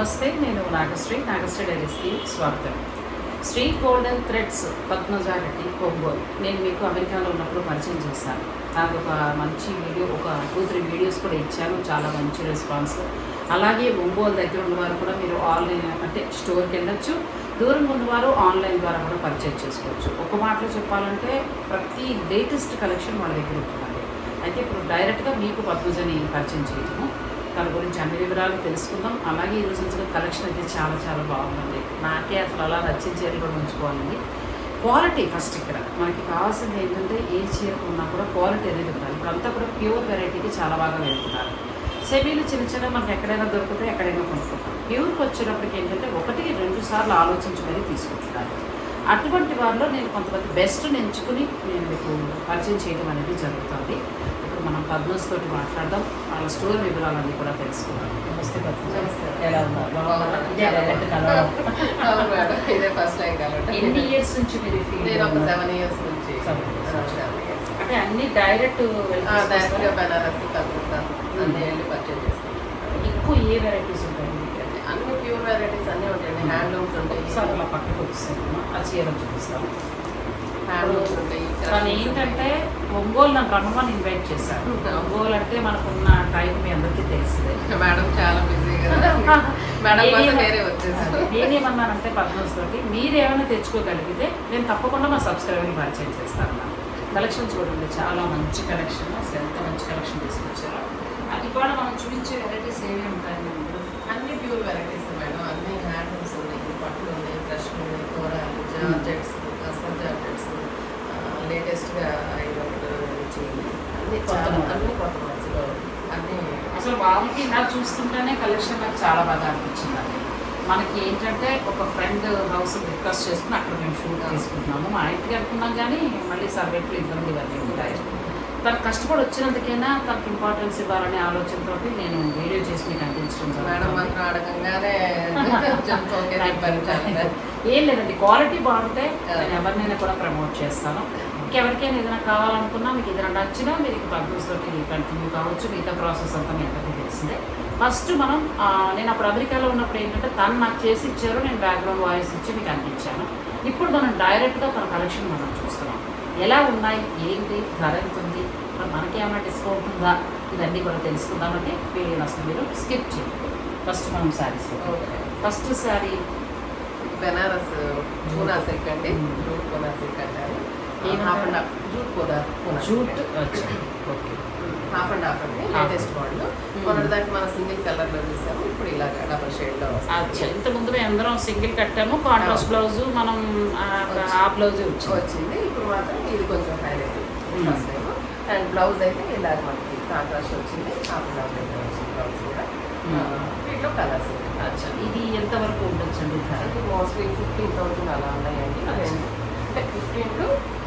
నమస్తే నేను నాగశ్రీ నాగశ్రీ డైరీస్కి స్వాగతం. శ్రీ గోల్డెన్ థ్రెడ్స్ పద్మజారెడ్డి ఒంగోలు నేను మీకు అమెరికాలో ఉన్నప్పుడు పరిచయం చేశాను. నాకు ఒక మంచి వీడియో ఒక టూ త్రీ వీడియోస్ కూడా ఇచ్చాను చాలా మంచి రెస్పాన్స్. అలాగే ఒంగోలు దగ్గర ఉన్నవారు కూడా మీరు ఆన్లైన్ అంటే స్టోర్కి వెళ్ళొచ్చు. దూరం ఉన్నవారు ఆన్లైన్ ద్వారా కూడా పర్చేజ్ చేసుకోవచ్చు. ఒక మాటలో చెప్పాలంటే ప్రతి లేటెస్ట్ కలెక్షన్ వాళ్ళ దగ్గర ఉంటుందండి. అయితే ఇప్పుడు డైరెక్ట్గా మీకు పద్మజని పరిచయం చేయటము. తన గురించి అన్ని వివరాలు తెలుసుకుందాం. అలాగే ఈరోజు వచ్చిన కలెక్షన్ అయితే చాలా చాలా బాగుంది నాకే అసలు అలా నచ్చిన చీరలు కూడా ఉంచుకోవాలండి. క్వాలిటీ ఫస్ట్ ఇక్కడ. మనకి కావాల్సింది ఏంటంటే ఏ చీర ఉన్నా కూడా క్వాలిటీ అనేది ఉండాలి. ఇప్పుడు అంతా కూడా ప్యూర్ వెరైటీకి చాలా బాగా వెళ్తున్నారు. సెమీలు చిన్న చిన్న మనకి ఎక్కడైనా దొరికితే ఎక్కడైనా కొనుక్కుంటాం. ప్యూర్కి వచ్చేటప్పటికి ఏంటంటే ఒకటికి రెండు సార్లు ఆలోచించుకొని తీసుకుంటున్నారు. అటువంటి వారిలో నేను కొంతమంది బెస్ట్ని ఎంచుకుని నేను మీకు పరిచయం చేయడం అనేది జరుగుతుంది. ఇప్పుడు మనం పద్మస్ తోటి మాట్లాడదాం. వాళ్ళ స్టోర్ వివరాలన్నీ కూడా తెలుసుకుందాం. నమస్తే పద్మ. నమస్తే. ఎలా ఉన్నారు? ఇదే ఫస్ట్ కాబట్టి. ఎన్ని ఇయర్స్ నుంచి మీరు నేను ఒక? సెవెన్ ఇయర్స్ నుంచి. అంటే అన్ని డైరెక్ట్ డైరెక్ట్గా బనారస్ కలుగుతా అన్ని వెళ్ళి పర్చేజ్ చేసుకుంటాను ఎక్కువ ఏ వెరైటీస్ ఉంటాయి మీకు? అన్ని ప్యూర్ వెరైటీస్ అన్ని ఉంటాయండి. హ్యాండ్లూమ్స్ ఒకసారి ఉంటాయి. అలా పక్కకు వచ్చేసాను. ఆ చీర చూపిస్తాను. హ్యాండ్లూమ్స్ ఉంటాయి కానీ ఏంటంటే ఒంగోలు నన్ను రమ్మని ఇన్వైట్ చేశాను ఒంగోలు అంటే మనకున్న టైం మీ అందరికీ తెలిసిందే. మేడం చాలా బిజీ కదా. మేడం కోసం వేరే నేనేమన్నానంటే పద్మస్ తోటి మీరు ఏమైనా తెచ్చుకోగలిగితే నేను తప్పకుండా మా సబ్స్క్రైబర్ని పరిచయం చేస్తాను. కలెక్షన్ చూడండి చాలా మంచి కలెక్షన్ అసలు ఎంత మంచి కలెక్షన్ తీసుకొచ్చారో. అది కూడా మనం చూపించే వెరైటీస్ ఏవి ఉంటాయి? అన్ని ప్యూర్ వెరైటీస్ మేడం. అన్ని హ్యాండ్లూమ్స్ ఉన్నాయి. పట్టులు ఉన్నాయి బ్రష్లు ఉన్నాయి కూరలు జార్జెట్స్ అసలు జార్జెట్స్ లేటెస్ట్గా అయినప్పుడు చేయి అన్ని కొత్త. అన్ని కొత్త అన్ని. అసలు వాళ్ళకి నాకు చూస్తుంటేనే కలెక్షన్ నాకు చాలా బాగా అనిపించిందండి. మనకి ఏంటంటే ఒక ఫ్రెండ్ హౌస్ రిక్వెస్ట్ చేసుకుని అక్కడ మేము షూట్ తీసుకుంటున్నాము. మా ఇంటికి అనుకున్నాం కానీ మళ్ళీ సర్వేట్లు ఇబ్బంది ఇవన్నీ ఉంటాయి. తను కష్టపడి వచ్చినందుకైనా తనకి ఇంపార్టెన్స్ ఇవ్వాలనే ఆలోచనతో నేను వీడియో చేసి మీకు అందించడం మేడం. మాత్రం అడగంగానే. ఏం లేదండి క్వాలిటీ బాగుంటే నేను ఎవరినైనా కూడా ప్రమోట్ చేస్తాను. ఇంకెవరికైనా ఏదైనా కావాలనుకున్నా మీకు ఏదైనా నచ్చినా మీరు ఇక తోటి కంటిన్యూ కావచ్చు. మిగతా ప్రాసెస్ అంతా మీ అందరికీ తెలిసిందే. ఫస్ట్ మనం నేను అప్పుడు అమెరికాలో ఉన్నప్పుడు ఏంటంటే తను నాకు చేసి ఇచ్చారు నేను బ్యాక్గ్రౌండ్ వాయిస్ ఇచ్చి మీకు అందించాను. ఇప్పుడు మనం డైరెక్ట్గా తన కలెక్షన్ మనం చూస్తున్నాం. ఎలా ఉన్నాయి? ఏంటి? ధర ఎంత ఉంది? మరి మనకి ఏమైనా డిస్కౌంట్ ఉందా? ఇవన్నీ కూడా తెలుసుకుందామంటే వీడియోని అసలు మీరు స్కిప్ చేయండి ఫస్ట్ మనం saris okay. First sari Banaras Poona silk అండి మ్మ్. జూట్ పూనా సిల్క్ అంటారు ఏమంటారు? Half and half jute Poona? Jute. Okay. Half and half అండి. లేటెస్ట్ మోడల్ మొన్నటిదాకా మనం సింగిల్ కలర్లో చూసాము. ఇప్పుడు ఇలాగ డబల్ షేడ్లో ఇంత ముందు మేము అందరం సింగిల్ కట్టాము. కాంట్రాస్ట్ బ్లౌజ్ మనం ఆ- బ్లౌజ్ వచ్చింది. వచ్చింది. ఇప్పుడు మాత్రం ఇది కొంచెం highlight. First time and blouse అయితే ఇలాగ మనకి కాంట్రాస్ట్ వచ్చింది. హాఫ్ అండ్ హాఫ్ అయితే వచ్చింది బ్లౌజ్ కూడా. వీటిలో కలర్స్ అచ్చా. ఇది ఎంత వరకు ఉండొచ్చండి ధర అది మోస్ట్లీ ఫిఫ్టీన్ థౌసండ్ అలా ఉన్నాయండి. ఫిఫ్టీన్ టు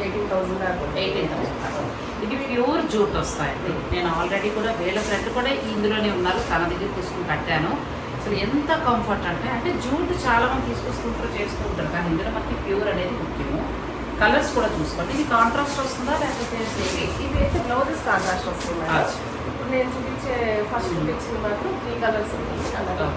ఎయిటీన్ థౌసండ్ దాకా ఉంది. ఎయిటీన్ థౌసండ్ ఇది ప్యూర్ జూట్ వస్తాయండి? నేను ఆల్రెడీ కూడా వీళ్ళ ఫ్రెండ్ కూడా ఇందులోనే ఉన్నారు. తన దగ్గర తీసుకుని కట్టాను. అసలు ఎంత కంఫర్ట్ అంటే అంటే జూట్ చాలా మంది తీసుకొస్తుంటారు చేస్తూ ఉంటారు కానీ ఇందులో మనకి ప్యూర్ అనేది ముఖ్యము. కలర్స్ కూడా చూసుకోండి. ఇది కాంట్రాస్ట్ వస్తుందా లేకపోతే ఇవి అయితే బ్లౌజెస్ కాంట్రాస్ట్. ఇప్పుడు నేను చూపించే ఫస్ట్ చూపించిన మాత్రం త్రీ కలర్స్ ఉన్నాయి కలర్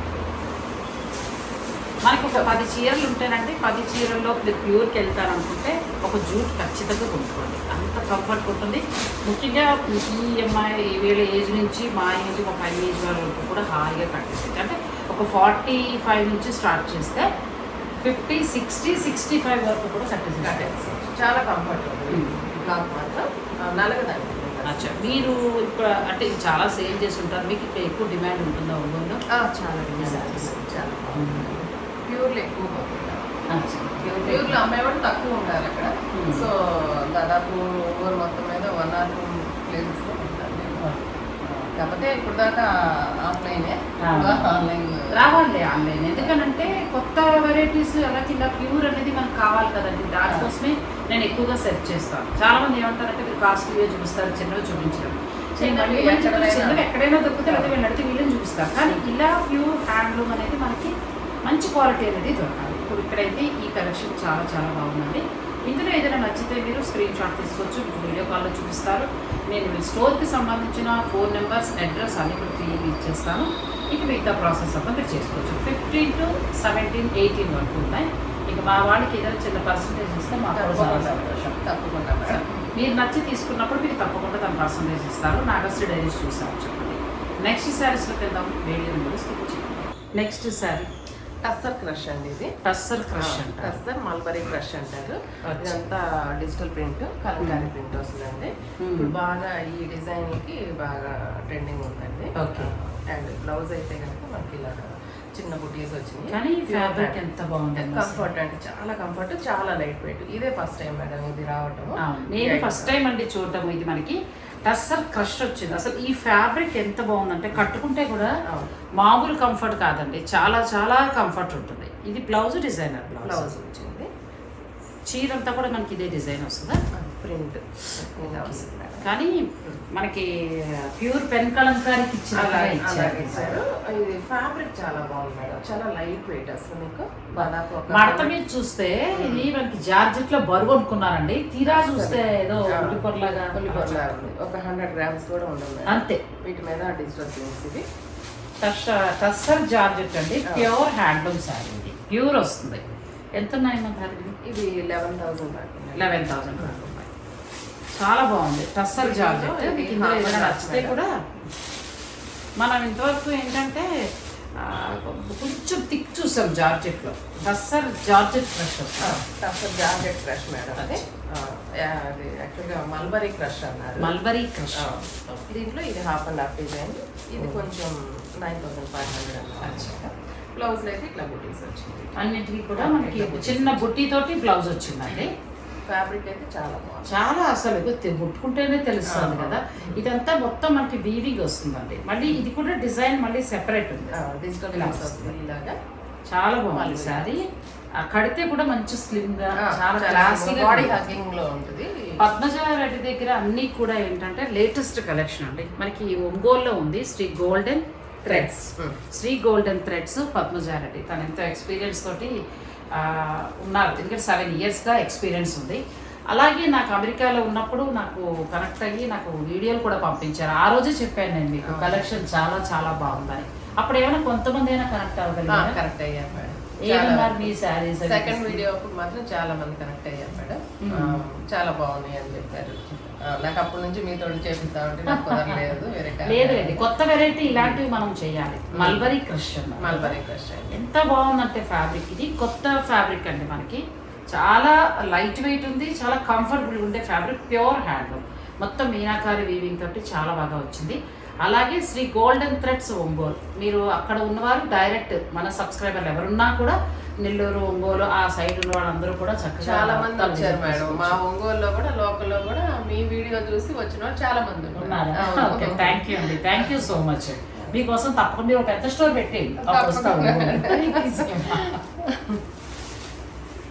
మనకి ఒక పది చీరలు ఉంటేనంటే పది చీరల్లో ప్యూర్కి వెళ్తారనుకుంటే ఒక జూట్ ఖచ్చితంగా కొనుక్కోండి. అంత కంఫర్ట్ ఉంటుంది. ముఖ్యంగా ఈ అమ్మాయి వీళ్ళ ఏజ్ నుంచి మా ఏజ్ ఒక ఫైవ్ ఏజ్ వరకు కూడా హాయిగా కట్టేసి అంటే ఒక ఫార్టీ ఫైవ్ నుంచి స్టార్ట్ చేస్తే ఫిఫ్టీ సిక్స్టీ సిక్స్టీ ఫైవ్ వరకు కూడా కట్టేసి చాలా కంఫర్ట్. క్లాత్ మాత్రం నలగదండి అచ్చా. మీరు ఇప్పుడు అంటే చాలా సేల్ చేసి ఉంటారు మీకు ఇక్కడ ఎక్కువ డిమాండ్ ఉంటుందా ఆ, చాలా డిజైన్స్ చాలా ప్యూర్లు ఎక్కువ ప్యూర్లు అమ్మేవాళ్ళు తక్కువ ఉంటారు అక్కడ. మ్మ్. సో దాదాపు ఊరు మొత్తం మీద వన్ ఆర్ టూ ప్లేసెస్లో ఉంటాను కాకపోతే ఇప్పుడు దాకా ఆఫ్లైనే. ఆన్లైన్ రావాలి ఆన్లైన్. ఎందుకనంటే కొత్త వెరైటీస్ ఎలా కింద ప్యూర్ అనేది మనకు కావాలి కదండి. దానికోసమే నేను ఎక్కువగా సెర్చ్ చేస్తాను. చాలా మంది ఏమంటారంటే మీరు కాస్ట్లీగా చూపిస్తారు చిన్నవి చూపించడం చిన్నవి ఎక్కడైనా- దొరికితే లేదా వీళ్ళు అడిగితే వీళ్ళని చూపిస్తారు కానీ ఇలా ప్యూర్ హ్యాండ్లూమ్ అనేది మనకి మంచి క్వాలిటీ అనేది దొరకాలి. ఇప్పుడు ఇక్కడైతే ఈ కలెక్షన్ చాలా చాలా బాగుందండి. ఇందులో ఏదైనా నచ్చితే మీరు స్క్రీన్ షాట్ తీసుకోవచ్చు మీకు వీడియో కాల్లో చూపిస్తారు. నేను మీ స్టోర్కి సంబంధించిన ఫోన్ నెంబర్స్ అడ్రస్ అన్ని కూడా క్లియర్గా ఇచ్చేస్తాను. ఇక మిగతా ప్రాసెస్ అంతా మీరు చేసుకోవచ్చు. ఫిఫ్టీన్ టు సెవెంటీన్ ఎయిటీన్ వరకు ఉన్నాయి ఇక మా వాళ్ళకి ఏదైనా చిన్న పర్సంటేజ్ ఇస్తే మాకు సంతోషం. తప్పకుండా మేడం. మీరు నచ్చి తీసుకున్నప్పుడు మీకు తప్పకుండా దాని పర్సంటేజ్ ఇస్తారు. నాగశ్రీ డైరీస్ చూసారు చెప్పండి. నెక్స్ట్ శారీస్లోకి వెళ్దాం. వేడియో చేయండి నెక్స్ట్ శారీ. టస్సర్ క్రష్ అండి ఇది. Tussar crush tussar mulberry crush అంటారు. ఇదంతా డిజిటల్ ప్రింట్ కలంకారీ ప్రింట్ వస్తుందండి. ఇప్పుడు బాగా ఈ డిజైన్కి బాగా ట్రెండింగ్ ఉందండి. Okay. అండ్ బ్లౌజ్ అయితే కనుక మనకి ఇలా చిన్న బుటీస్ వచ్చినాయి. కానీ ఫ్యాబ్రిక్ ఎంత బాగుంది కంఫర్ట్ అండి చాలా కంఫర్ట్ చాలా లైట్ వెయిట్ ఇదే ఫస్ట్ టైం మేడం ఇది రావటం. నేను ఫస్ట్ టైం అండి చూడటం ఇది మనకి. టస్సర్ క్రష్ వచ్చింది. అసలు ఈ ఫ్యాబ్రిక్ ఎంత బాగుందంటే కట్టుకుంటే కూడా. మామూలు కంఫర్ట్ కాదండి. చాలా చాలా కంఫర్ట్ ఉంటుంది. ఇది బ్లౌజ్ డిజైనర్ బ్లౌజ్ వచ్చింది. చీర అంతా కూడా మనకి ఇదే డిజైన్ వస్తుందా? ప్రింట్. ఇలా వస్తుంది. కానీ మనకి ప్యూర్ పెన్ కలంకారీకి ఇచ్చారు. ఇది ఫ్యాబ్రిక్ చాలా బాగుంది మేడం. చాలా లైట్ వెయిట్ అసలు మీకు. మడత మీద చూస్తే ఇది మనకి జార్జెట్లో బరువు అనుకున్నారండి. తీరా చూస్తే ఏదో ఉల్లిపొరలాగా ఉల్లిపొరలా ఉంది. ఒక హండ్రెడ్ గ్రామ్స్ కూడా ఉండదు అంతే. వీటి మీద డిజిటల్ ప్రింట్స్ ఇవి. టస్సర్ టస్సర్ జార్జెట్ అండి. ప్యూర్ హ్యాండ్లూమ్ శారీ ఇది ప్యూర్ వస్తుంది. ఎంత ఉన్నాయి మన ఇవి లెవెన్ థౌసండ్ లెవెన్ థౌసండ్ చాలా బాగుంది. టస్సర్ జార్జెట్. ఇది మీకు ఇందులో నచ్చితే. కూడా మనం ఇంతవరకు ఏంటంటే కొంచెం థిక్ చూసాం జార్జెట్లో. టస్సర్ జార్జెట్ ఫ్రెష్ వస్తుంది టఫర్ జాకెట్ క్రష్ మేడం. అది. అది యాక్చువల్గా మల్బరీ క్రష్ అన్నారు. Mulberry crush. దీంట్లో ఇది హాఫ్ అండ్ హాఫ్ డిజైన్. ఇది కొంచెం నైన్ థౌసండ్ ఫైవ్ హండ్రెడ్ అచ్చా. బ్లౌజ్ అయితే ఇట్లా బుటీస్ వచ్చింది. అన్నిటికీ కూడా మనకి చిన్న బుట్టి తోటి బ్లౌజ్ వచ్చిందండి. ఫ్యాబ్రిక్ అయితే చాలా బాగుంది. చాలా అసలు ముట్టుకుంటేనే తెలుస్తుంది కదా. ఇదంతా మొత్తం మనకి వీవింగ్ వస్తుందండి. మళ్ళీ ఇది కూడా డిజైన్ మళ్ళీ సెపరేట్ ఉంది. డిజిటల్ ఇలా గ్లాస్ వస్తుంది ఇలాగా. చాలా బాగుంది. సారీ కడితే కూడా మంచి స్లిమ్గా చాలా క్లాసీగా బాడీ హగ్గింగ్లో ఉంటుంది. పద్మజ రెడ్డి దగ్గర అన్ని కూడా ఏంటంటే లేటెస్ట్ కలెక్షన్ అండి. మనకి ఒంగోలులో ఉంది Sri golden threads. Sri golden threads Padmaja Reddy తను ఎంతో ఎక్స్పీరియన్స్ తోటి ఉన్నారు. ఎందుకంటే సెవెన్ ఇయర్స్గా ఎక్స్పీరియన్స్ ఉంది. అలాగే నాకు అమెరికాలో ఉన్నప్పుడు నాకు కనెక్ట్ అయ్యి నాకు వీడియోలు కూడా పంపించారు. ఆ రోజే చెప్పాను నేను మీకు కలెక్షన్ చాలా చాలా బాగుందని. అప్పుడు ఏమైనా కొంతమంది అయినా కనెక్ట్ అవ్వగలిగారా? కరెక్ట్ అయ్యారు మేడం. ఏమన్నారు మీ శారీస్ సెకండ్ వీడియో అప్పుడు మాత్రం చాలా మంది కనెక్ట్ అయ్యారు మేడం. చాలా బాగున్నాయి అని చెప్పారు. నాకు అప్పటి నుంచి మీతో చేపిస్తా ఉంటే నాకు కుదరలేదు వేరే లేదు లేదు. కొత్త వెరైటీ ఇలాంటివి మనం చేయాలి. Mulberry crush. మల్బరీ క్రష్ ఎంత బాగుందంటే ఫ్యాబ్రిక్ ఇది కొత్త ఫ్యాబ్రిక్ అండి మనకి. చాలా లైట్ వెయిట్ ఉంది చాలా కంఫర్టబుల్ ఉండే ఫ్యాబ్రిక్ ప్యూర్ హ్యాండ్లూమ్ మొత్తం మీనాకారి వీవింగ్ తోటి చాలా బాగా వచ్చింది. అలాగే శ్రీ గోల్డెన్ థ్రెడ్స్ ఒంగోలు మీరు అక్కడ ఉన్నవారు డైరెక్ట్ మన సబ్స్క్రైబర్లు ఎవరున్నా కూడా నెల్లూరు ఒంగోలు ఆ సైడ్ ఉన్న వాళ్ళందరూ కూడా చక్కగా చాలా మంది వచ్చారు మేడం. మా. ఒంగోలులో కూడా లోకల్లో కూడా మీ వీడియో చూసి వచ్చిన వాళ్ళు చాలా మంది ఉన్నారు. థ్యాంక్ యూ అండి. థ్యాంక్ యూ సో మచ్ మీకోసం తప్పకుండా ఒక పెద్ద స్టోర్ వస్తాము.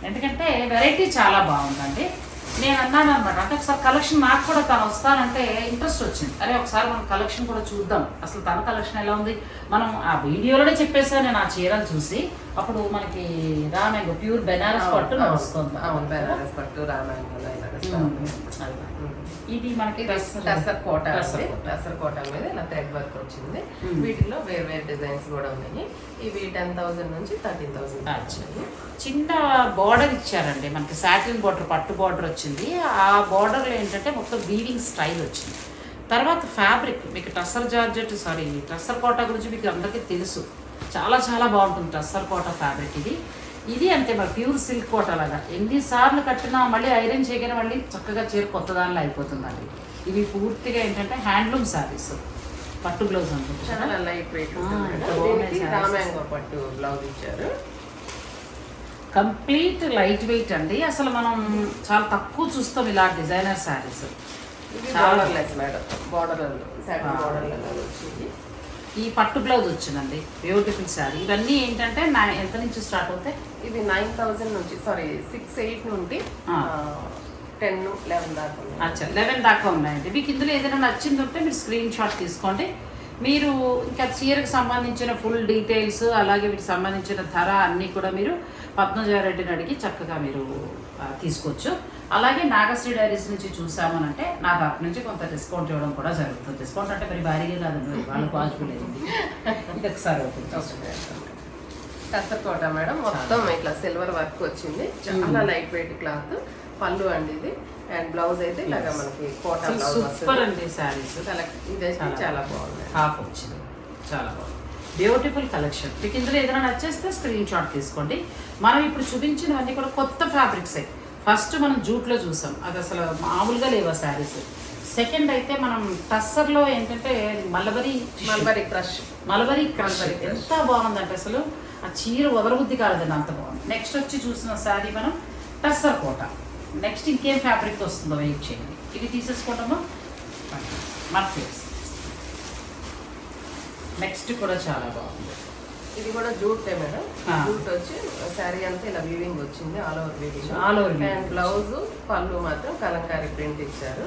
ఎందుకంటే వెరైటీ చాలా బాగుందండి. నేను అన్నాను అనమాట అంటే ఒకసారి కలెక్షన్ నాకు కూడా తను వస్తానంటే ఇంట్రెస్ట్ వచ్చింది. అరే ఒకసారి మనం కలెక్షన్ కూడా చూద్దాం. అసలు తన కలెక్షన్ ఎలా ఉంది? మనం ఆ వీడియోలోనే చెప్పేసాను నేను ఆ చీరలు చూసి. అప్పుడు మనకి రామేగో ప్యూర్ బెనారస్ పట్టు వస్తుంది అవును బెనారస్ పట్టు. ఉమ్. ఇది మనకి టసర్ కోట టసర్. కోట. టసర్ మీద ఇలా థ్రెడ్ వర్క్ వచ్చింది. వీటిలో వేరు వేరు డిజైన్స్ కూడా ఉన్నాయి ఇవి టెన్ థౌసండ్ నుంచి థర్టీన్ థౌసండ్. చిన్న బార్డర్ ఇచ్చారండి మనకి సాటిన్ బార్డర్ పట్టు బార్డర్ వచ్చింది ఆ బార్డర్లో ఏంటంటే మొత్తం వీవింగ్ స్టైల్ వచ్చింది తర్వాత ఫ్యాబ్రిక్ మీకు టస్సర్ జార్జెట్ సారీ టస్సర్ కోట గురించి మీకు అందరికీ తెలుసు చాలా చాలా బాగుంటుంది టస్సర్ కోట ఫ్యాబ్రిక్ ఇది. ఇది అంతే మరి ప్యూర్ సిల్క్ కోట లాగా. ఎన్నిసార్లు కట్టినా మళ్ళీ ఐరన్ చేయగానే మళ్ళీ చక్కగా చీర కొత్త దానిలో అయిపోతుందండి. ఇవి పూర్తిగా ఏంటంటే హ్యాండ్లూమ్ శారీస్ పట్టు బ్లౌజ్ పట్టు బ్లౌజ్ ఇచ్చారు. కంప్లీట్ లైట్ వెయిట్ అండి. అసలు మనం చాలా తక్కువ చూస్తాం ఇలా డిజైనర్ శారీస్ చాలా- border less madam. Border satin ఆ. బార్డర్ వచ్చింది. ఈ పట్టు బ్లౌజ్ వచ్చిందండి. బ్యూటిఫుల్ శారీ ఇవన్నీ ఏంటంటే నా ఎంత నుంచి స్టార్ట్ అవుతాయి? ఇది నైన్ థౌసండ్ నుంచి సారీ సిక్స్ ఎయిట్ నుండి. టెన్ లెవెన్ దాకా. అచ్చా లెవెన్ దాకా ఉన్నాయండి. మీకు ఇందులో ఏదైనా నచ్చింది ఉంటే మీరు స్క్రీన్ షాట్ తీసుకోండి. మీరు ఇంకా చీరకు సంబంధించిన ఫుల్ డీటెయిల్స్ అలాగే వీటికి సంబంధించిన ధర అన్నీ కూడా మీరు పద్మజారెడ్డిని అడిగి చక్కగా మీరు తీసుకోవచ్చు. అలాగే నాగశ్రీ డైరీస్ నుంచి చూసామనంటే నా తరపు నుంచి కొంత డిస్కౌంట్ ఇవ్వడం కూడా జరుగుతుంది. డిస్కౌంట్ అంటే మరి భారీగా కాదండి వాళ్ళు పాజిబుల్ అయింది ఇది ఒకసారి. కసరకోట మేడం మొత్తం ఇట్లా సిల్వర్ వర్క్ వచ్చింది. చాలా లైట్ వెయిట్ క్లాత్ పళ్ళు అండి ఇది. అండ్ బ్లౌజ్ అయితే ఇలాగా మనకి కోట సూపర్ అండి శారీస్ ఇదైతే చాలా చాలా బాగుంది. హాఫ్ వచ్చింది. చాలా బాగుంది. బ్యూటిఫుల్ కలెక్షన్ మీకు ఇందులో ఏదైనా నచ్చేస్తే స్క్రీన్ షాట్ తీసుకోండి. మనం ఇప్పుడు చూపించినవన్నీ కూడా కొత్త ఫ్యాబ్రిక్సే ఫస్ట్ మనం జూట్లో చూసాం. అది అసలు మామూలుగా లేవు శారీస్. సెకండ్ అయితే మనం టస్సర్లో ఏంటంటే mulberry mulberry crush. Mulberry crush. ఎంత బాగుందంటే అసలు ఆ చీర వదలబుద్ధి కాలేదండి అంత బాగుంది. నెక్స్ట్ వచ్చి చూసిన శారీ మనం టస్సర్ కోట. నెక్స్ట్ ఇంకేం ఫ్యాబ్రిక్ వస్తుందో వెయిట్ చేయండి. ఇది తీసేసుకోవటమా మన ఫేస్ నెక్స్ట్ కూడా చాలా బాగుంది. ఇది కూడా జూటే మేడం. జూట్ వచ్చి శారీ అంతా ఇలా వీవింగ్ వచ్చింది all over weaving over weaving. And blouse పళ్ళు మాత్రం కలంకారీ ప్రింట్ ఇచ్చారు.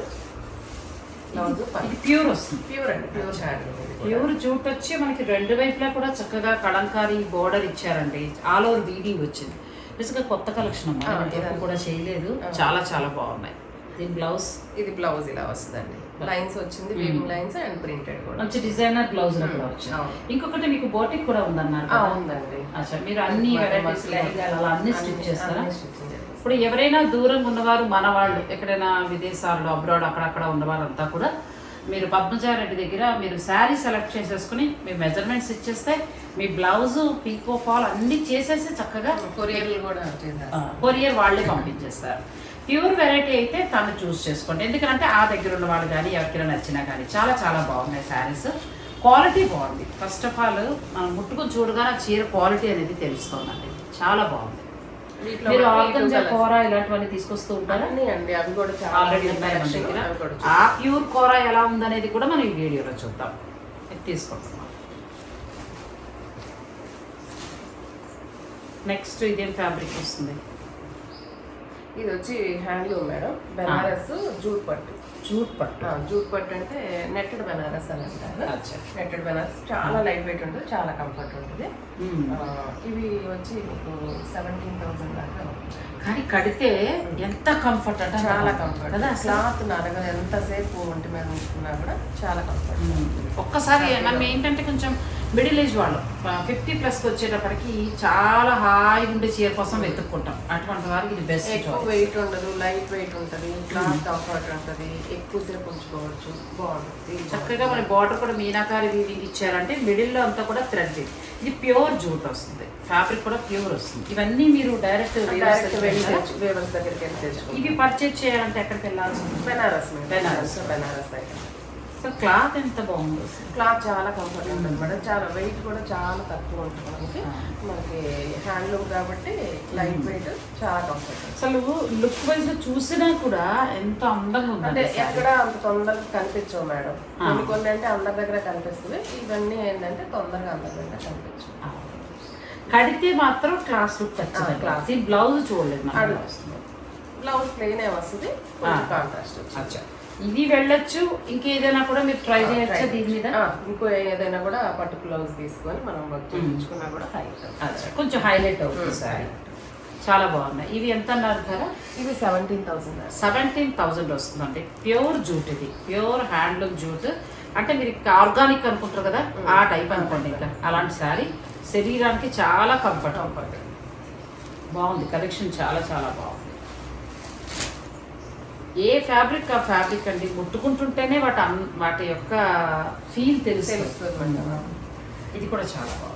బ్లౌజ్ ఇది ప్యూర్ వస్తుంది. ప్యూర్ అండి ప్యూర్ హ్యాండ్ ప్యూర్ జూట్ వచ్చి మనకి రెండు వైపులా కూడా చక్కగా కలంకారీ బోర్డర్ ఇచ్చారండి. ఆల్ ఓవర్ వీవింగ్ వచ్చింది. నిజంగా కొత్త కలెక్షన్. కూడా చేయలేదు. చాలా చాలా బాగున్నాయి. దీని బ్లౌజ్ ఇది బ్లౌజ్ ఇలా వస్తుందండి. లైన్స్ వచ్చింది వీవింగ్ లైన్స్ అండ్ ప్రింటెడ్ కూడా మంచి డిజైనర్ బ్లౌజ్ కూడా వచ్చింది అవును. ఇంకొకటి మీకు బోటిక్ కూడా ఉందన్నారు? ఉందండి అచ్చా మీరు అన్ని వెరైటీస్ అలా అన్ని స్టిచ్ చేస్తారా. ఇప్పుడు ఎవరైనా దూరంగా ఉన్నవారు మన వాళ్ళు ఎక్కడైనా విదేశాల్లో అబ్రాడ్ అక్కడక్కడ ఉన్నవారంతా కూడా మీరు పద్మజారెడ్డి దగ్గర మీరు శారీ సెలెక్ట్ చేసేసుకుని మీ మెజర్మెంట్స్ ఇచ్చేస్తే మీ బ్లౌజ్ పీకో ఫాల్ అన్ని చేసేసి చక్కగా కొరియర్లు కూడా. కొరియర్ వాళ్ళే పంపించేస్తారు ప్యూర్ వెరైటీ అయితే తను చూస్ చేసుకోండి ఎందుకంటే ఆ దగ్గర ఉన్న వాళ్ళు కానీ ఎవరికైనా నచ్చినా కానీ చాలా చాలా బాగున్నాయి శారీస్. క్వాలిటీ బాగుంది. ఫస్ట్ ఆఫ్ ఆల్ మనం ముట్టుకుని చూడగానే ఆ చీర క్వాలిటీ అనేది తెలుస్తుందండి చాలా బాగుంది. మీరు ఆర్గంజా. కూర ఇలాంటివన్నీ తీసుకొస్తూ ఉంటారా? అండి. అవి కూడా ఆల్రెడీ ఉన్నాయి మన దగ్గర ఆ ప్యూర్ కూర ఎలా ఉందనేది కూడా మనం ఈ వీడియోలో చూద్దాం. ఇది తీసుకుంటున్నాం నెక్స్ట్ ఇదేం ఫ్యాబ్రిక్ వస్తుంది? ఇది వచ్చి హ్యాండ్లూమ్ మేడం. బెనారస్ జూట్ పట్టు. జూట్ పట్టు. జూట్ పట్టు అంటే నెట్టెడ్ బెనారస్ అని అంటారు. నెట్టెడ్ బెనారస్ చాలా లైట్ వెయిట్ ఉంటుంది చాలా కంఫర్ట్ ఉంటుంది. ఇవి వచ్చి మీకు సెవెంటీన్ థౌసండ్ దాకా. కానీ కడితే ఎంత కంఫర్ట్ అంటే చాలా కంఫర్ట్ కదా క్లాత్ నడగ ఎంతసేపు ఒంటి మీద ఉంచుకున్నా కూడా చాలా కంఫర్ట్. ఒక్కసారి మనం ఏంటంటే కొంచెం మిడిల్ ఏజ్ వాళ్ళు. ఫిఫ్టీ ప్లస్కి వచ్చేటప్పటికి చాలా హాయిగా ఉండే చీర కోసం వెతుక్కుంటాం. అటువంటి వారికి ఇది బెస్ట్ ఎక్కువ వెయిట్ ఉండదు లైట్ వెయిట్ ఉంటుంది క్లాత్ కంఫర్ట్ ఉంటుంది ఎక్కువసేపు ఉంచుకోవచ్చు బాగుంటుంది చక్కగా మన బార్డర్ కూడా మీనాకారి వీవింగ్ ఇచ్చారంటే మిడిల్లో అంతా కూడా థ్రెడ్ ఇది ప్యూర్ జూట్ వస్తుంది. ఫ్యాబ్రిక్ కూడా ప్యూర్ వస్తుంది. ఇవన్నీ మీరు డైరెక్ట్ డైరెక్ట్ వెళ్ళి తెచ్చు వేవర్స్ దగ్గరికి వెళ్ళి ఇవి పర్చేజ్ చేయాలంటే ఎక్కడికి వెళ్ళాల్సి బెనారస్. బెనారస్. బెనారస్ ఐటమ్ అసలు క్లాత్ ఎంత బాగుంది అసలు? క్లాత్ చాలా కంఫర్ట్ ఉంటుంది మేడం. చాలా వెయిట్ కూడా చాలా తక్కువ ఉంటుంది మనకి హ్యాండ్లూమ్ కాబట్టి లైట్ వెయిట్ చాలా కంఫర్ట్ అసలు లుక్ వైజ్ చూసినా కూడా ఎంత అందంగా అంటే ఉందండి ఎక్కడ అంత తొందరగా కనిపించవు మేడం. కొన్ని కొన్ని అంటే అందరి దగ్గర కనిపిస్తుంది. ఇవన్నీ ఏంటంటే తొందరగా అందరి దగ్గర కనిపించవు. కడితే మాత్రం క్లాస్ లుక్ ఆ, class. ఈ బ్లౌజ్ చూడలేదు. బ్లౌజ్ ప్లెయిన్ వస్తుంది. కాంట్రాస్ట్ వచ్చింది. ఇది వెళ్ళొచ్చు. ఇంకేదైనా కూడా మీరు ట్రై ఆ, చేయొచ్చా దీని మీద? ఆ, ఇంకో ఏదైనా కూడా పట్టు బ్లౌజ్ తీసుకొని మనం వర్క్ చేయించుకున్నా కూడా అచ్చా కొంచెం హైలైట్ అవుతుంది Hmm. సారీ చాలా బాగున్నాయి. ఇవి ఎంత అన్నారు ధర? ఇది సెవెంటీన్ థౌసండ్ సెవెంటీన్ థౌజండ్ వస్తుందండి. ప్యూర్ జూట్ ఇది. ప్యూర్ హ్యాండ్లూమ్ జూట్ అంటే మీరు ఆర్గానిక్ అనుకుంటారు కదా? ఆ టైప్ అనుకోండి ఇంకా. అలాంటి శారీ శరీరానికి చాలా కంఫర్ట్ కంఫర్ట్ బాగుంది. కలెక్షన్ చాలా చాలా బాగుంది. ఏ ఫ్యాబ్రిక్ ఆ ఫ్యాబ్రిక్ అండి? ముట్టుకుంటుంటేనే వాటి అన్- వాటి యొక్క ఫీల్ తెలుస్తుంది. మేడం. ఇది కూడా చాలా బాగుంది.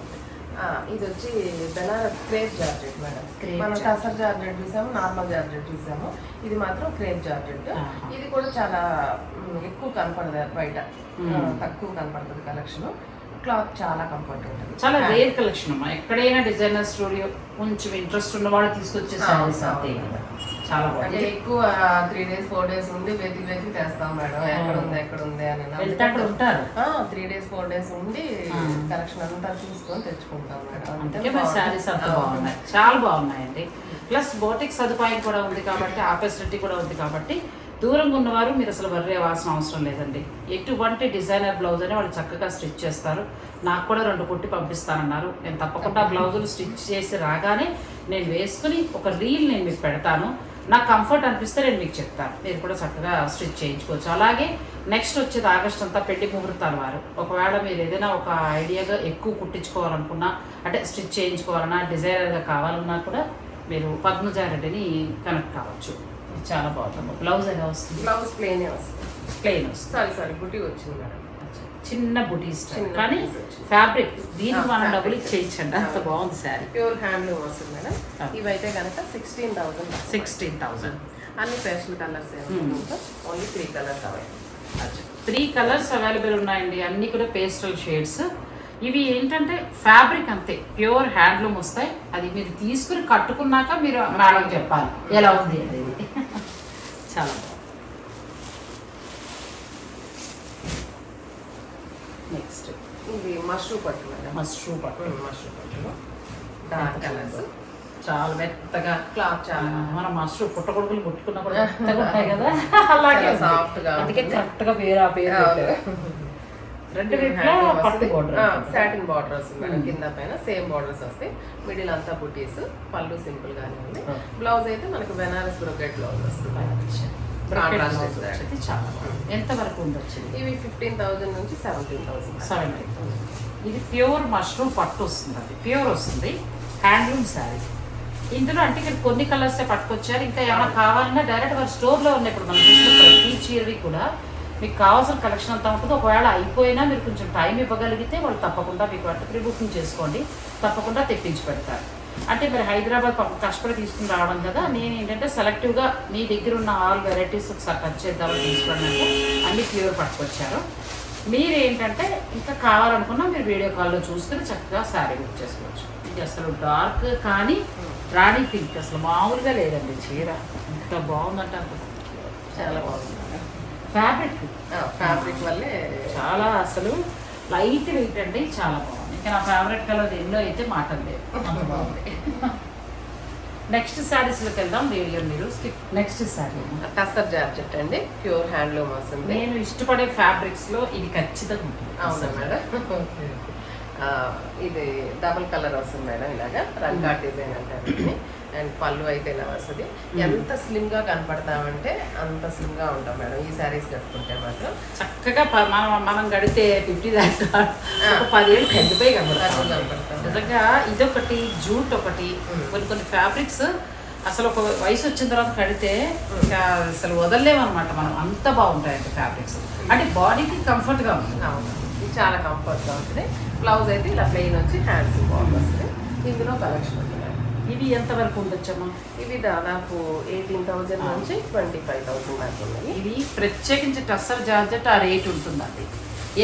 ఇది వచ్చి బెనారస్ క్రేప్ జార్జెట్ మేడం. మనం జార్జెట్. కసర్ జార్జెట్ చూసాము నార్మల్ జార్జెట్ చూసాము. ఇది మాత్రం క్రేప్ జార్జెట్. ఇది కూడా చాలా ఎక్కువ కనపడదు బయట. ఆ, తక్కువ కనపడుతుంది కలెక్షన్ క్లాత్ చాలా కంఫర్ట్ ఉంటుంది. చాలా రేర్ కలెక్షన్ అమ్మా. ఎక్కడైనా డిజైనర్ స్టూడియో కొంచెం ఇంట్రెస్ట్ ఉన్న వాళ్ళు తీసుకొచ్చే చాలా అంటే ఎక్కువ త్రీ డేస్ ఫోర్ డేస్ ఉండి వెతికి వెతికి తెస్తాం మేడం. ఎక్కడ ఉంది ఎక్కడ ఉంది అని వెళ్తే అక్కడ ఉంటారు. త్రీ డేస్ ఫోర్ డేస్ ఉండి. కలెక్షన్ అంతా చూసుకొని తెచ్చుకుంటాం మేడం. శారీస్ అంత బాగున్నాయి. చాలా బాగున్నాయండి. ప్లస్ బోటిక్ సదుపాయం కూడా ఉంది కాబట్టి ఆ ఫెసిలిటీ కూడా ఉంది కాబట్టి దూరంగా ఉన్నవారు మీరు అసలు వర్రీ అవ్వాల్సిన అవసరం లేదండి. ఎటువంటి డిజైనర్ బ్లౌజ్ అని వాళ్ళు చక్కగా స్టిచ్ చేస్తారు. నాకు కూడా రెండు కుట్టి పంపిస్తానన్నారు. నేను తప్పకుండా బ్లౌజులు స్టిచ్ చేసి రాగానే నేను వేసుకుని ఒక రీల్ నేను మీకు పెడతాను. నాకు కంఫర్ట్ అనిపిస్తే నేను మీకు చెప్తాను. మీరు కూడా చక్కగా స్టిచ్ చేయించుకోవచ్చు. అలాగే నెక్స్ట్ వచ్చేది ఆగస్ట్ అంతా పెళ్ళి ముహూర్తాల వారు. ఒకవేళ మీరు ఏదైనా ఒక ఐడియాగా ఎక్కువ కుట్టించుకోవాలనుకున్నా అంటే స్టిచ్ చేయించుకోవాలన్నా డిజైనర్గా కావాలన్నా కూడా మీరు పద్మజారెడ్డిని కనెక్ట్ కావచ్చు. చాలా బాగుంటుంది బ్లౌజ్ ఎలా వస్తుంది? బ్లౌజ్ ప్లేనే వస్తుంది. ప్లెయిన్ వస్తుంది. సారీ సారీ బుట్టి వచ్చింది మేడం. చిన్న బుటీస్ కానీ. ఫ్యాబ్రిక్ దీనికి మనం. డబ్బులు ఇచ్చేయించండి అంత. బాగుంది శారీ. ప్యూర్ హ్యాండ్లూమ్ వస్తుంది మేడం. ఇవైతే కనుక సిక్స్టీన్ థౌసండ్ సిక్స్టీన్ థౌసండ్ అన్ని pastel colours. Only three colours available. Three colours available ఉన్నాయండి. అన్నీ కూడా పేస్టల్ షేడ్స్ ఇవి ఏంటంటే ఫ్యాబ్రిక్ అంతే ప్యూర్ హ్యాండ్లూమ్ వస్తాయి. అది మీరు తీసుకుని కట్టుకున్నాక మీరు మేడం చెప్పాలి. ఎలా ఉంది అనేది. చాలా నెక్స్ట్ ఇది మష్రూమ్ పట్టు మేడం. మష్రూమ్ పట్టు. మష్రూమ్ పట్టులో డార్క్ కలర్స్ చాలా మెత్తగా. క్లాత్ చాలా. మన మష్రూమ్ పుట్టగొడుగులు ముట్టుకున్నా కూడా ఉంటాయి కదా. అలాగే చాలా ఉంది. soft గా అందుకే ఉంటుంది. కరెక్ట్గా పేరు ఆ పేరు. రెండు వైపులా పట్టు బోర్డర్ సాటిన్ బార్డర్ వస్తుంది మేడం Hmm. కింద పైన సేమ్ బార్డర్స్ వస్తాయి. మిడిల్ అంతా బుటీస్ పళ్ళు సింపుల్ గానే ఉంది. Hmm. బ్లౌజ్ అయితే మనకు బెనారస్ బ్రోకెట్ బ్లౌజ్ వస్తుంది. Contrast. చాలా బాగుంది. ఎంత వరకు ఉండొచ్చు ఇవి ఫిఫ్టీన్ థౌసండ్ నుంచి సెవెంటీన్ థౌసండ్ సెవెన్ ఇది ప్యూర్ మష్రూమ్ పట్టు వస్తుంది అది. ప్యూర్ వస్తుంది. హ్యాండ్లూమ్ శారీ ఇందులో అంటే ఇక్కడ కొన్ని కలర్సే పట్టుకొచ్చారు. ఇంకా ఏమైనా కావాలన్నా డైరెక్ట్ వారి స్టోర్లో ఉన్నాయి ఇప్పుడు మనం చూసిన ప్రతి చీరవి కూడా మీకు కావాల్సిన కలెక్షన్ అంతా ఉంటుంది ఒకవేళ అయిపోయినా మీరు కొంచెం టైం ఇవ్వగలిగితే వాళ్ళు తప్పకుండా మీకు వాటి ప్రీ బుకింగ్ చేసుకోండి. తప్పకుండా తెప్పించి పెడతారు. అంటే మరి హైదరాబాద్ కష్టపడి తీసుకుని రావడం కదా నేను ఏంటంటే సెలెక్టివ్గా మీ దగ్గర ఉన్న ఆల్ వెరైటీస్ ఒకసారి టచ్ చేద్దామని తీసుకున్నాక అన్ని ప్యూర్ పట్టుకొచ్చారు. మీరు ఏంటంటే ఇంకా కావాలనుకున్నా మీరు వీడియో కాల్లో చూసుకుని చక్కగా శారీ బుక్ చేసుకోవచ్చు. ఇది అసలు డార్క్ కానీ రాణి పింక్ అసలు మామూలుగా లేదండి చీర. ఎంత బాగుందంటే అంత చాలా బాగుంది. ఫ్యాబ్రిక్ ఫ్యాబ్రిక్ వల్లే చాలా అసలు లైట్ వెయిట్ అండి చాలా బాగుంది. ఇంకా నా ఫేవరెట్ కలర్ ఎల్లో అయితే మాటలు లేదు అంత బాగుంది. నెక్స్ట్ శారీస్లోకి వెళ్దాం. వీడియో మీరు skip next sari tussar georgette అండి. ప్యూర్ హ్యాండ్లూమ్ వస్తుంది. నేను ఇష్టపడే ఫ్యాబ్రిక్స్లో ఇది ఖచ్చితంగా ఉంటుంది. అవునా మేడం? ఇది డబుల్ కలర్ వస్తుంది మేడం ఇలాగా. రంగా డిజైన్ అంటారు అండ్ పళ్ళు అయితే ఇలా వస్తుంది. ఎంత స్లిమ్గా కనపడతామంటే అంత స్లిమ్గా ఉంటాం మేడం ఈ శారీస్ కట్టుకుంటే మాత్రం. చక్కగా మనం మనం గడితే ఫిఫ్టీ దాకా పదిహేళ్ళు పెద్దపై కనపడతాం. నిజంగా ఇదొకటి జూట్ ఒకటి. కొన్ని కొన్ని ఫ్యాబ్రిక్స్ అసలు ఒక వయసు వచ్చిన తర్వాత కడితే ఇంకా అసలు వదలలేమన్నమాట మనం. అంత బాగుంటాయి ఫ్యాబ్రిక్స్. అంటే బాడీకి కంఫర్ట్గా ఉంటుంది ఇది చాలా కంఫర్ట్గా ఉంటుంది. బ్లౌజ్ అయితే ఇలా ప్లెయిన్ వచ్చి హ్యాండ్స్ బాగుంది వస్తుంది. ఇందులో కలెక్షన్ ఉంది. ఇవి ఎంత వరకు ఉండొచ్చమ్మా? ఇవి దాదాపు ఎయిటీన్ థౌజండ్ నుంచి ట్వంటీ ఫైవ్ థౌసండ్ దాకా ఉన్నాయి. ఇది ప్రత్యేకించి టస్సర్ జార్జెట్ ఆ రేట్ ఉంటుందండి.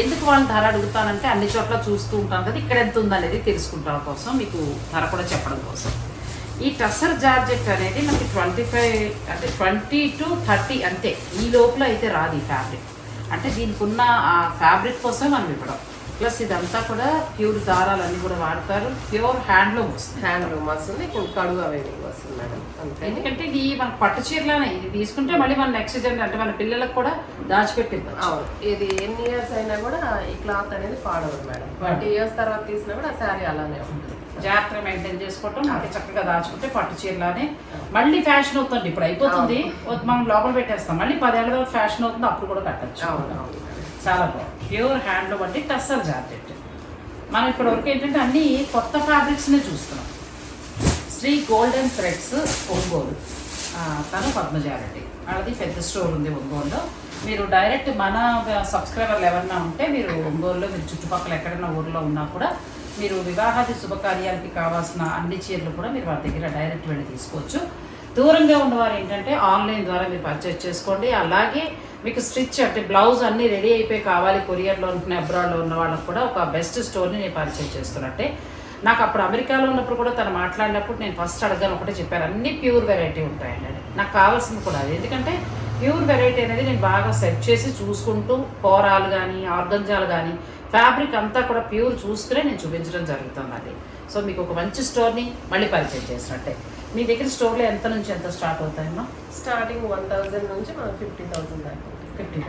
ఎందుకు వాళ్ళని ధర అడుగుతానంటే అన్ని చోట్ల చూస్తూ ఉంటాను కదా ఇక్కడ ఎంత ఉందనేది తెలుసుకుంటాం కోసం మీకు ధర కూడా చెప్పడం కోసం. ఈ టస్సర్ జార్జెట్ అనేది మనకి ట్వంటీ ఫైవ్ అంటే ట్వంటీ టు థర్టీ అంతే. ఈ లోపల అయితే రాదు ఈ ఫ్యాబ్రిక్ అంటే దీనికి ఉన్న ఆ ఫ్యాబ్రిక్ కోసం మనం ఇవ్వడం. ప్లస్ ఇదంతా కూడా ప్యూర్ దారాలన్నీ కూడా వాడతారు. ప్యూర్ హ్యాండ్లూమ్ వస్తుంది. హ్యాండ్లూమ్ వస్తుంది ఇప్పుడు కడుగు అవేవి వస్తుంది మేడం. అందుకని ఎందుకంటే ఇది మన పట్టు చీరలోనే ఇది తీసుకుంటే మళ్ళీ మన నెక్స్ట్ జనరేషన్ అంటే మన పిల్లలకు కూడా దాచిపెట్టి ఇవ్వచ్చు. అవును. ఇది ఎన్ని ఇయర్స్ అయినా కూడా ఈ క్లాత్ అనేది పాడవదు మేడం. ట్వంటీ ఇయర్స్ తర్వాత తీసినా కూడా ఆ శారీ అలానే ఉంటుంది. జాగ్రత్తగా మెయింటైన్ చేసుకోవటం మనకి చక్కగా దాచుకుంటే పట్టు చీరలానే. మళ్ళీ ఫ్యాషన్ అవుతుంది. ఇప్పుడు అయిపోతుంది. మనం లోపల పెట్టేస్తాం. మళ్ళీ పదేళ్ళ తర్వాత ఫ్యాషన్ అవుతుంది. అప్పుడు కూడా కట్టచ్చు. అవును అవును మేడం. చాలా బాగుంది. ప్యూర్ హ్యాండ్లూమ్ అంటే టస్సర్ జాకెట్ మనం ఇప్పటి వరకు ఏంటంటే అన్ని కొత్త ఫ్యాబ్రిక్స్నే చూస్తున్నాం. Sri golden threads Ongole. తను పద్మజారెడ్డి వాళ్ళది పెద్ద స్టోర్ ఉంది ఒంగోలులో. మీరు డైరెక్ట్ మన సబ్స్క్రైబర్లు ఎవరన్నా ఉంటే మీరు ఒంగోలులో మీరు చుట్టుపక్కల ఎక్కడైనా ఊర్లో ఉన్నా కూడా మీరు వివాహాది శుభకార్యాలకి కావాల్సిన అన్ని చీరలు కూడా మీరు వారి దగ్గర డైరెక్ట్ వెళ్ళి తీసుకోవచ్చు. దూరంగా ఉన్నవారు ఏంటంటే ఆన్లైన్ ద్వారా మీరు పర్చేస్ చేసుకోండి. అలాగే మీకు స్టిచ్ అంటే బ్లౌజ్ అన్నీ రెడీ అయిపోయి కావాలి కొరియర్లో ఉంటున్న అబ్రాడ్లో ఉన్న వాళ్ళకి కూడా ఒక బెస్ట్ స్టోర్ని నేను పరిచయం చేస్తున్నట్టే. నాకు అప్పుడు అమెరికాలో ఉన్నప్పుడు కూడా తను మాట్లాడినప్పుడు నేను ఫస్ట్ అడగాను ఒకటే చెప్పాను అన్ని ప్యూర్ వెరైటీ ఉంటాయండి నాకు కావాల్సింది కూడా అది. ఎందుకంటే ప్యూర్ వెరైటీ అనేది నేను బాగా సెట్ చేసి చూసుకుంటూ పోరాలు కానీ ఆర్గంజాలు కానీ ఫ్యాబ్రిక్ అంతా కూడా ప్యూర్ చూసుకునే నేను చూపించడం జరుగుతుంది అది. సో మీకు ఒక మంచి స్టోర్ని మళ్ళీ పరిచయం చేసినట్టే. మీ దగ్గర స్టోర్లో ఎంత నుంచి ఎంత స్టార్ట్ అవుతాయమ్మా? స్టార్టింగ్ వన్ థౌజండ్ నుంచి మనం ఫిఫ్టీ థౌసండ్ దాకా. ఫిఫ్టీ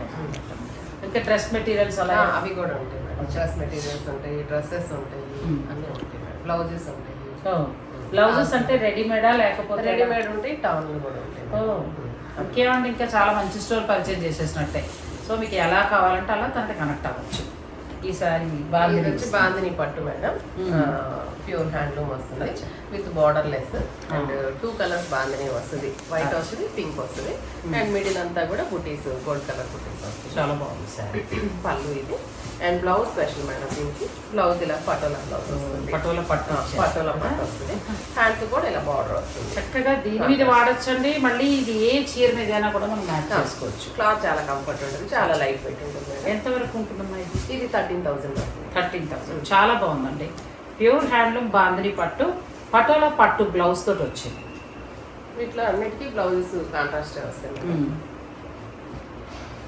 ఇంకా డ్రెస్ మెటీరియల్స్ అలా అవి కూడా ఉంటాయి మేడం. డ్రెస్ మెటీరియల్స్ ఉంటాయి డ్రెస్సెస్ ఉంటాయి. అన్నీ ఉంటాయి మేడం. బ్లౌజెస్ ఉంటాయి. బ్లౌజెస్ అంటే రెడీమేడా లేకపోతే రెడీమేడ్ ఉంటాయి టౌన్లు కూడా ఉంటాయి ఓ, ఇంకేమంటే ఇంకా చాలా మంచి స్టోర్ పర్చేజ్ చేసేసినట్టే. సో మీకు ఎలా కావాలంటే అలా తనకి కనెక్ట్ అవ్వచ్చు. ఈసారి ఇది వచ్చి బాందిని పట్టు మేడం. ప్యూర్ హ్యాండ్లూమ్ వస్తుంది. With border less and two colours bandhani వస్తుంది. వైట్ వస్తుంది పింక్ వస్తుంది. అండ్ మిడిల్ అంతా కూడా బుటీస్ గోల్డ్ కలర్ బుటీస్ వస్తుంది. చాలా బాగుంది సార్. పళ్ళు ఇది. అండ్ బ్లౌజ్ స్పెషల్ మేడం దీనికి. బ్లౌజ్ ఇలా పటోలా బ్లౌజ్ వస్తుంది. పటోలా పట్టు. పటోలా పట్టు వస్తుంది. హ్యాండ్స్ కూడా ఇలా బార్డర్ వస్తుంది. చక్కగా దీని మీద వాడచ్చండి. మళ్ళీ ఇది ఏ చీర మీద అయినా కూడా మనం మ్యాచ్ చేసుకోవచ్చు. క్లాత్ చాలా కంఫర్ట్ ఉంటుంది. చాలా లైట్ వెయిట్ ఉంటుంది ఎంత వరకు ఉంటుందమ్మా ఇది? ఇది థర్టీన్ థౌసండ్ థర్టీన్ థౌసండ్. చాలా బాగుందండి. ప్యూర్ హ్యాండ్లూమ్ బాందిని పట్టు పటోలా పట్టు బ్లౌజ్ తోటి వచ్చింది. వీటిలో అన్నిటికీ బ్లౌజెస్ కాంట్రాస్ట్ వస్తాయి మేడం.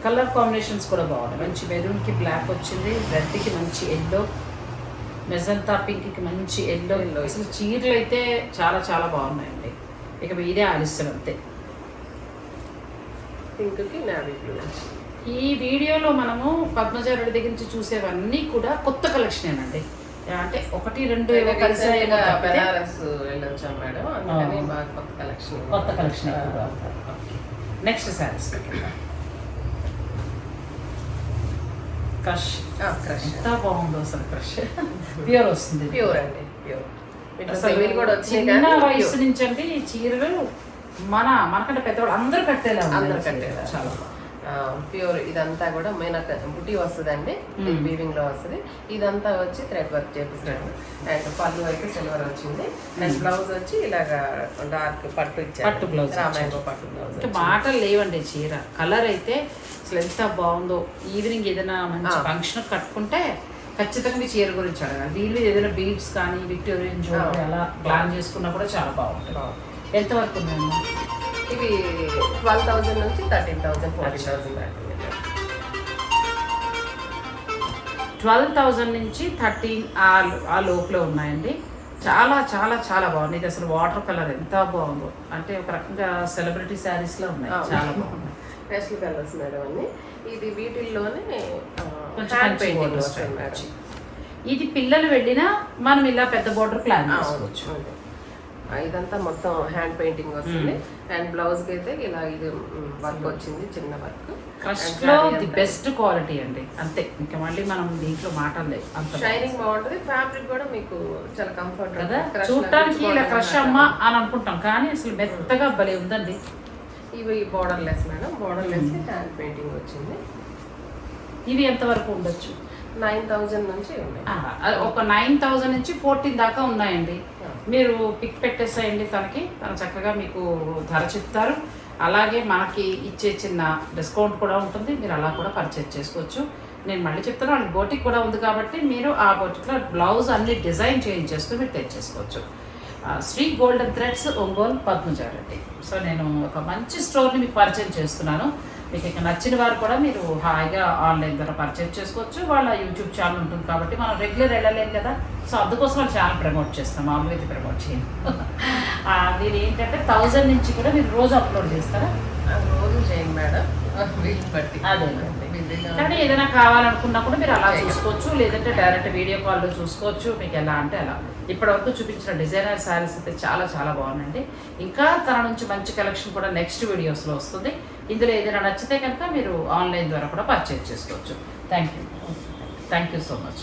కలర్ కాంబినేషన్స్ కూడా బాగున్నాయి. మంచి మెరూన్కి బ్లాక్ వచ్చింది రెడ్కి మంచి ఎల్లో మెజంతా పింక్కి మంచి ఎల్లో. Yellow. అసలు చీరలు అయితే చాలా చాలా బాగున్నాయండి. ఇక మీదే ఆలస్యం అంతే. పింక్కి నావీ బ్లూ. ఈ వీడియోలో మనము పద్మజారెడ్డి దగ్గర నుంచి చూసేవన్నీ కూడా కొత్త కలెక్షన్ అండి అంటే ఒకటి రెండు ఏవో కలిసి బెనారస్ వెళ్ళొచ్చాం మేడం. అందుకని ఆ. బాగా కొత్త కలెక్షన్ కొత్త collection next saris crush crush ఎంత బాగుందో అసలు క్రష్ ప్యూర్ వస్తుంది. ప్యూర్ అండి ప్యూర్ కూడా చిన్న వయసు. నుంచి అండి ఈ చీరలు మన మనకంటే పెద్దవాళ్ళు అందరూ కట్టేలా అందరూ. కట్టేలా. చాలా ప్యూర్ ఇదంతా కూడా మెయిన్ బుటీ వస్తుందండి. వీవింగ్లో వస్తుంది. ఇదంతా వచ్చి థ్రెడ్ వర్క్ చేపిస్తాడు అండ్ పళ్ళు అయితే సిల్వర్ వచ్చింది. అండ్ బ్లౌజ్ వచ్చి ఇలాగా డార్క్ పట్టు ఇచ్చారు. పట్టు blouse రామాయంగో పట్టు బ్లౌజ్ మాటలు లేవండి చీర. కలర్ అయితే అసలు ఎంత బాగుందో. ఈవినింగ్ ఏదైనా మంచి. ఫంక్షన్ కట్టుకుంటే ఖచ్చితంగా ఈ చీర గురించి అడగాలి. దీని మీద ఏదైనా బీడ్స్ కానీ విక్టోరియన్ జ్యువెలరీ ఆ. అలా ప్లాన్ చేసుకున్నా కూడా చాలా బాగుంటుంది. ఎంత వరకు ఉన్నాయమ్మా ఇవి ట్వెల్వ్ థౌసండ్ నుంచి థర్టీన్ థౌసండ్ ఫోర్టీన్ ఉన్నాయి. ట్వెల్వ్ థౌజండ్ నుంచి థర్టీన్ ఆ ఆ లోపల ఉన్నాయండి. చాలా చాలా చాలా బాగుంది. ఇది అసలు వాటర్ కలర్ ఎంత బాగుందో. అంటే ఒక రకంగా సెలబ్రిటీ శారీస్లో ఉన్నాయి. చాలా బాగుంది పేస్టల్ కలర్స్ మేడం అన్ని. ఇది వీటిల్లోనే కొంచెం హ్యాండ్ పెయింటింగ్ మేడం. ఇది పిల్లలు వెళ్ళినా మనం ఇలా పెద్ద బోర్డర్ ప్లాన్ చేసుకోవచ్చు. ఇదంతా మొత్తం హ్యాండ్ పెయింటింగ్ వస్తుంది. అండ్ బ్లౌజ్కి అయితే ఇలా ఇది వర్క్ వచ్చింది చిన్న వర్క్ క్రష్లో ది బెస్ట్ క్వాలిటీ అండి. అంతే. ఇంకా మళ్ళీ మనం దీంట్లో మాటలు లేవు అంత షైనింగ్ బాగుంటది. ఫ్యాబ్రిక్ కూడా మీకు చాలా కంఫర్ట్ కదా? చూడటానికి ఇలా క్రష్ అమ్మ అని అనుకుంటాం. కానీ అసలు మెత్తగా భలే ఉందండి. ఇవి border less madam border less hand painting వచ్చింది. ఇవి ఎంత వరకు ఉండొచ్చు? నైన్ థౌజండ్ నుంచి ఉన్నాయి. ఒక నైన్ థౌజండ్ నుంచి ఫోర్టీన్ దాకా ఉన్నాయండి. మీరు పిక్ పెట్టేసేయండి తనకి. తను చక్కగా మీకు ధర చెప్తారు. అలాగే మనకి ఇచ్చే చిన్న డిస్కౌంట్ కూడా ఉంటుంది. మీరు అలా కూడా పర్చేజ్ చేసుకోవచ్చు. నేను మళ్ళీ చెప్తాను వాళ్ళకి బోటిక్ కూడా ఉంది కాబట్టి మీరు ఆ బోటిక్లో బ్లౌజ్ అన్ని డిజైన్ చేయించేసుకుని మీరు తెచ్చేసుకోవచ్చు. Sri golden threads Ongole Padmaja Reddy so నేను ఒక మంచి స్టోర్ని మీకు పరిచయం చేస్తున్నాను. మీకు ఇక నచ్చిన వారు కూడా మీరు హాయిగా ఆన్లైన్ ద్వారా పర్చేజ్ చేసుకోవచ్చు. వాళ్ళ యూట్యూబ్ ఛానల్ ఉంటుంది కాబట్టి మనం రెగ్యులర్ వెళ్ళలేం కదా. సో అందుకోసం వాళ్ళ ఛానల్ ప్రమోట్ చేస్తాం. మామూలుగా అయితే ప్రమోట్ చేయను. మీరు ఏంటంటే థౌజండ్ నుంచి కూడా మీరు రోజు అప్లోడ్ చేస్తారా? రోజు చేయండి మేడం. బట్టి. అదే కానీ ఏదైనా కావాలనుకున్నా కూడా మీరు అలా చూసుకోవచ్చు. లేదంటే డైరెక్ట్ వీడియో కాల్లో చూసుకోవచ్చు. మీకు ఎలా అంటే అలా. ఇప్పటివరకు చూపించిన డిజైనర్ శారీస్ అయితే చాలా చాలా బాగున్నాయండి. ఇంకా తన నుంచి మంచి కలెక్షన్ కూడా నెక్స్ట్ వీడియోస్లో వస్తుంది. ఇందులో ఏదైనా నచ్చితే కనుక మీరు ఆన్లైన్ ద్వారా కూడా పర్చేజ్ చేసుకోవచ్చు. Thank you thank you so much